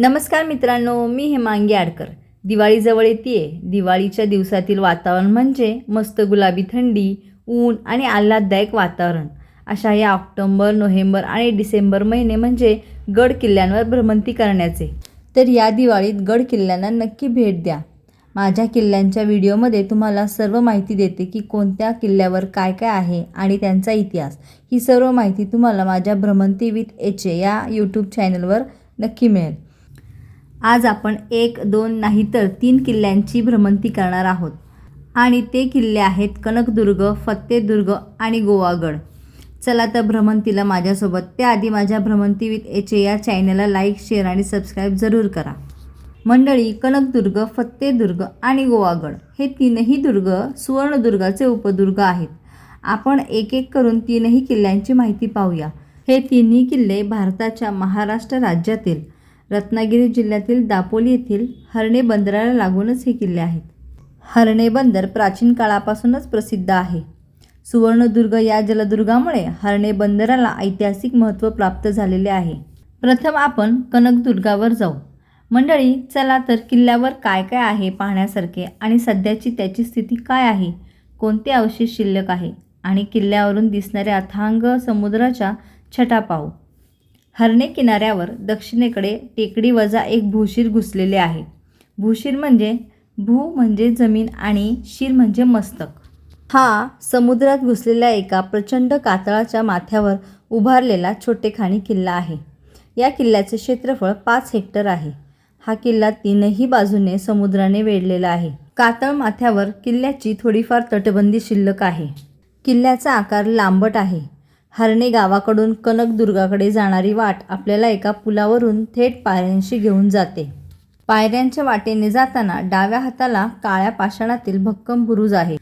नमस्कार मित्रांनो मी हेमांगी आडकर दिवाळीजवळ येते दिवाळीच्या दिवसातील वातावरण म्हणजे मस्त गुलाबी थंडी ऊन आणि आल्हाददायक वातावरण. अशा या ऑक्टोंबर नोव्हेंबर आणि डिसेंबर महिने म्हणजे गड किल्ल्यांवर भ्रमंती करण्याचे. तर या दिवाळीत गड किल्ल्यांना नक्की भेट द्या. माझ्या किल्ल्यांच्या व्हिडिओमध्ये तुम्हाला सर्व माहिती देते की कोणत्या किल्ल्यावर काय काय आहे आणि त्यांचा इतिहास. ही सर्व माहिती तुम्हाला माझ्या भ्रमंती विथ एच ए या यूट्यूब चॅनलवर नक्की मिळेल. आज आपण एक दोन नाही तर तीन किल्ल्यांची भ्रमंती करणार आहोत. आणि ते किल्ले आहेत कनकदुर्ग फत्तेदुर्ग आणि गोवागड. चला तर भ्रमंतीला माझ्यासोबत. त्याआधी माझ्या भ्रमंती विथ एच ए या चॅनलला लाईक शेअर आणि सबस्क्राईब जरूर करा. मंडळी कनकदुर्ग फत्तेदुर्ग आणि गोवागड हे तीनही दुर्ग सुवर्णदुर्गाचे उपदुर्ग आहेत. आपण एक एक करून तीनही किल्ल्यांची माहिती पाहूया. हे तिन्ही किल्ले भारताच्या महाराष्ट्र राज्यातील रत्नागिरी जिल्ह्यातील दापोली येथील हर्णे बंदराला लागूनच हे किल्ले आहेत. हर्णे बंदर प्राचीन काळापासूनच प्रसिद्ध आहे. सुवर्णदुर्ग या जलदुर्गामुळे हर्णे बंदराला ऐतिहासिक महत्त्व प्राप्त झालेले आहे. प्रथम आपण कनकदुर्गावर जाऊ. मंडळी चला तर किल्ल्यावर काय काय आहे पाहण्यासारखे आणि सध्याची त्याची स्थिती काय आहे कोणते अवशेष शिल्लक आहे आणि किल्ल्यावरून दिसणाऱ्या अथांग समुद्राच्या छटा पाहू. हरणे किनाऱ्यावर दक्षिणेकडे टेकडी वजा एक भूशीर घुसलेले आहे. भूशीर म्हणजे भू म्हणजे जमीन आणि शिर म्हणजे मस्तक. हा समुद्रात घुसलेल्या एका प्रचंड कातळाच्या माथ्यावर उभारलेला छोटेखानी किल्ला आहे. या किल्ल्याचे क्षेत्रफळ पाच हेक्टर आहे. हा किल्ला तीनही बाजूने समुद्राने वेढलेला आहे. कातळ माथ्यावर किल्ल्याची थोडीफार तटबंदी शिल्लक आहे. किल्ल्याचा आकार लांबट आहे. हरणे गावाकडून कनकदुर्गाकडे जाणारी वाट आपल्याला एका पुलावरून थेट पायऱ्यांशी घेऊन जाते. पायऱ्यांच्या वाटेने जाताना डाव्या हाताला काळ्या पाषाणातील भक्कम बुरुज आहे.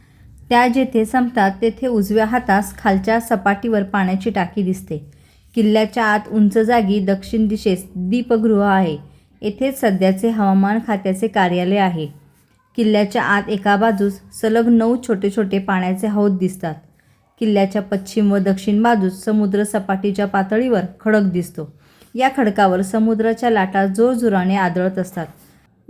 त्या जेथे संपतात तेथे उजव्या हातास खालच्या सपाटीवर पाण्याची टाकी दिसते. किल्ल्याच्या आत उंच जागी दक्षिण दिशेस दीपगृह आहे. येथेच सध्याचे हवामान खात्याचे कार्यालय आहे. किल्ल्याच्या आत एका बाजूस सलग नऊ छोटे छोटे पाण्याचे हौद दिसतात. किल्ल्याच्या पश्चिम व दक्षिण बाजूस समुद्र सपाटीच्या पातळीवर खडक दिसतो. या खडकावर समुद्राच्या लाटा जोरजोराने आदळत असतात.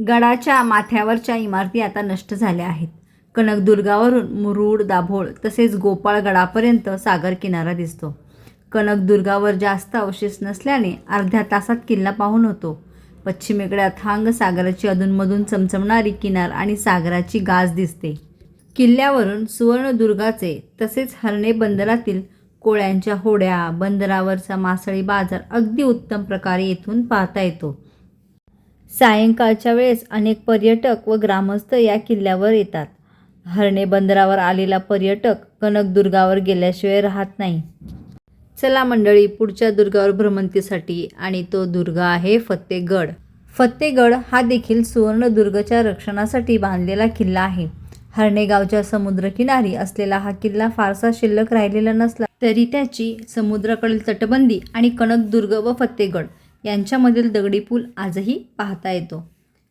गडाच्या माथ्यावरच्या इमारती आता नष्ट झाल्या आहेत. कनकदुर्गावरून मुरुड दाभोळ तसेच गोपाळगडापर्यंत सागर किनारा दिसतो. कनकदुर्गावर जास्त अवशेष नसल्याने अर्ध्या तासात किल्ला पाहून होतो. पश्चिमेकडे अथांग सागराची अधूनमधून चमचमणारी किनार आणि सागराची गाज दिसते. किल्ल्यावरून सुवर्णदुर्गाचे तसेच हरणे बंदरातील कोळ्यांच्या होड्या बंदरावरचा मासळी बाजार अगदी उत्तम प्रकारे येथून पाहता येतो. सायंकाळच्या वेळेस अनेक पर्यटक व ग्रामस्थ या किल्ल्यावर येतात. हरणे बंदरावर आलेला पर्यटक कनकदुर्गावर गेल्याशिवाय राहत नाही. चला मंडळी पुढच्या दुर्गावर भ्रमंतीसाठी आणि तो दुर्ग आहे फत्तेगड. फत्तेगड हा देखील सुवर्णदुर्गच्या रक्षणासाठी बांधलेला किल्ला आहे. हरणेगावच्या समुद्रकिनारी असलेला हा किल्ला फारसा शिल्लक राहिलेला नसला तरी त्याची समुद्राकडील तटबंदी आणि कनकदुर्ग व फत्तेगड यांच्यामधील दगडी पूल आजही पाहता येतो.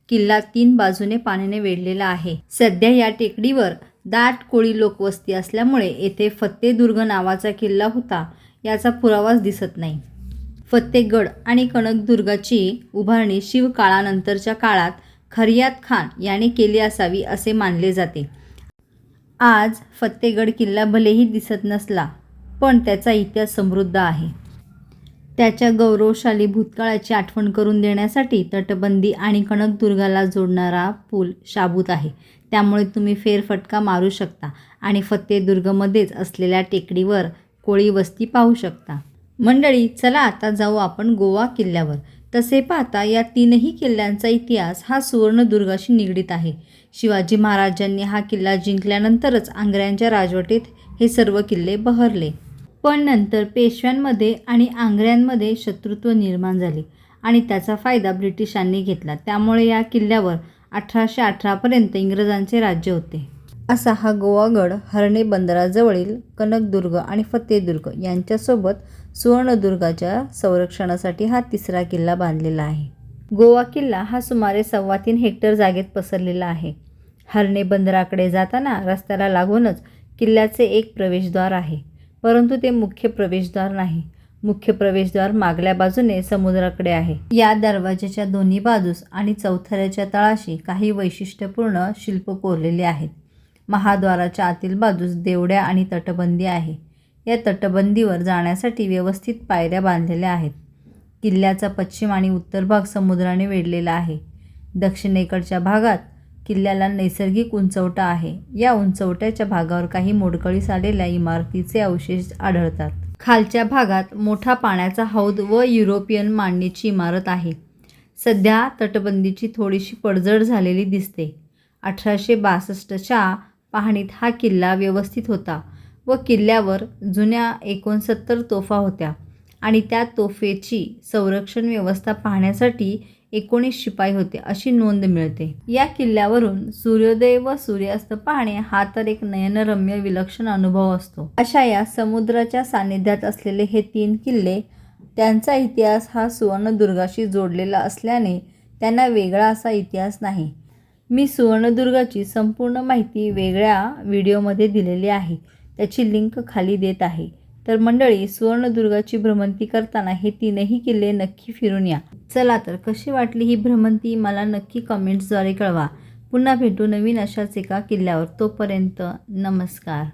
किल्ला तीन बाजूने पाण्याने वेढलेला आहे. सध्या या टेकडीवर दाट कोळी लोकवस्ती असल्यामुळे येथे फत्तेदुर्ग नावाचा किल्ला होता याचा पुरावाच दिसत नाही. फत्तेगड आणि कनकदुर्गाची उभारणी शिवकाळानंतरच्या काळात खरियात खान याने केली असावी असे मानले जाते. आज फत्तेगड किल्ला भलेही दिसत नसला पण त्याचा इतिहास समृद्ध आहे. त्याच्या गौरवशाली भूतकाळाची आठवण करून देण्यासाठी तटबंदी आणि कनकदुर्गाला जोडणारा पूल शाबूत आहे. त्यामुळे तुम्ही फेरफटका मारू शकता आणि फत्तेदुर्गमध्येच असलेल्या टेकडीवर कोळी वस्ती पाहू शकता. मंडळी चला आता जाऊ आपण गोवा किल्ल्यावर. तसे पाहता या तीनही किल्ल्यांचा इतिहास हा सुवर्णदुर्गाशी निगडीत आहे. शिवाजी महाराजांनी हा किल्ला जिंकल्यानंतरच आंग्र्यांच्या राजवटीत हे सर्व किल्ले बहरले. पण नंतर पेशव्यांमध्ये आणि आंग्र्यांमध्ये शत्रुत्व निर्माण झाले आणि त्याचा फायदा ब्रिटिशांनी घेतला. त्यामुळे या किल्ल्यावर अठराशे अठरापर्यंत इंग्रजांचे राज्य होते. असा हा गोवागड हरणे बंदराजवळील कनकदुर्ग आणि फतेदुर्ग यांच्यासोबत सुवर्णदुर्गाच्या संरक्षणासाठी हा तिसरा किल्ला बांधलेला आहे. गोवा किल्ला हा सुमारे सव्वा तीन हेक्टर जागेत पसरलेला आहे. हरणे बंदराकडे जाताना रस्त्याला लागूनच किल्ल्याचे एक प्रवेशद्वार आहे परंतु ते मुख्य प्रवेशद्वार नाही. मुख्य प्रवेशद्वार मागल्या बाजूने समुद्राकडे आहे. या दरवाजाच्या दोन्ही बाजूस आणि चौथऱ्याच्या तळाशी काही वैशिष्ट्यपूर्ण शिल्प कोरलेले आहेत. महाद्वाराच्या आतील बाजूस देवड्या आणि तटबंदी आहे. या तटबंदीवर जाण्यासाठी व्यवस्थित पायऱ्या बांधलेल्या आहेत. किल्ल्याचा पश्चिम आणि उत्तर भाग समुद्राने वेढलेला आहे. दक्षिणेकडच्या भागात किल्ल्याला नैसर्गिक उंचवटा आहे. या उंचवट्याच्या भागावर काही मोडकळीस आलेल्या इमारतीचे अवशेष आढळतात. खालच्या भागात मोठा पाण्याचा हौद व युरोपियन मांडणीची इमारत आहे. सध्या तटबंदीची थोडीशी पडझड झालेली दिसते. अठराशे बासष्टच्या पाहणीत हा किल्ला व्यवस्थित होता व किल्ल्यावर जुन्या एकोणसत्तर तोफा होत्या आणि त्या तोफेची संरक्षण व्यवस्था पाहण्यासाठी एकोणीस शिपाई होते अशी नोंद मिळते. या किल्ल्यावरून सूर्योदय व सूर्यास्त पाहणे हा तर एक नयनरम्य विलक्षण अनुभव असतो. अशा या समुद्राच्या सानिध्यात असलेले हे तीन किल्ले त्यांचा इतिहास हा सुवर्णदुर्गाशी जोडलेला असल्याने त्यांना वेगळा असा इतिहास नाही. मी सुवर्णदुर्गाची संपूर्ण माहिती वेगळ्या व्हिडिओमध्ये दिलेली आहे. त्याची लिंक खाली देत आहे. तर मंडळी सुवर्णदुर्गाची भ्रमंती करताना हे तीनही किल्ले नक्की फिरून या. चला तर कशी वाटली ही भ्रमंती मला नक्की कमेंट्सद्वारे कळवा. पुन्हा भेटू नवीन अशाच एका किल्ल्यावर. तोपर्यंत नमस्कार.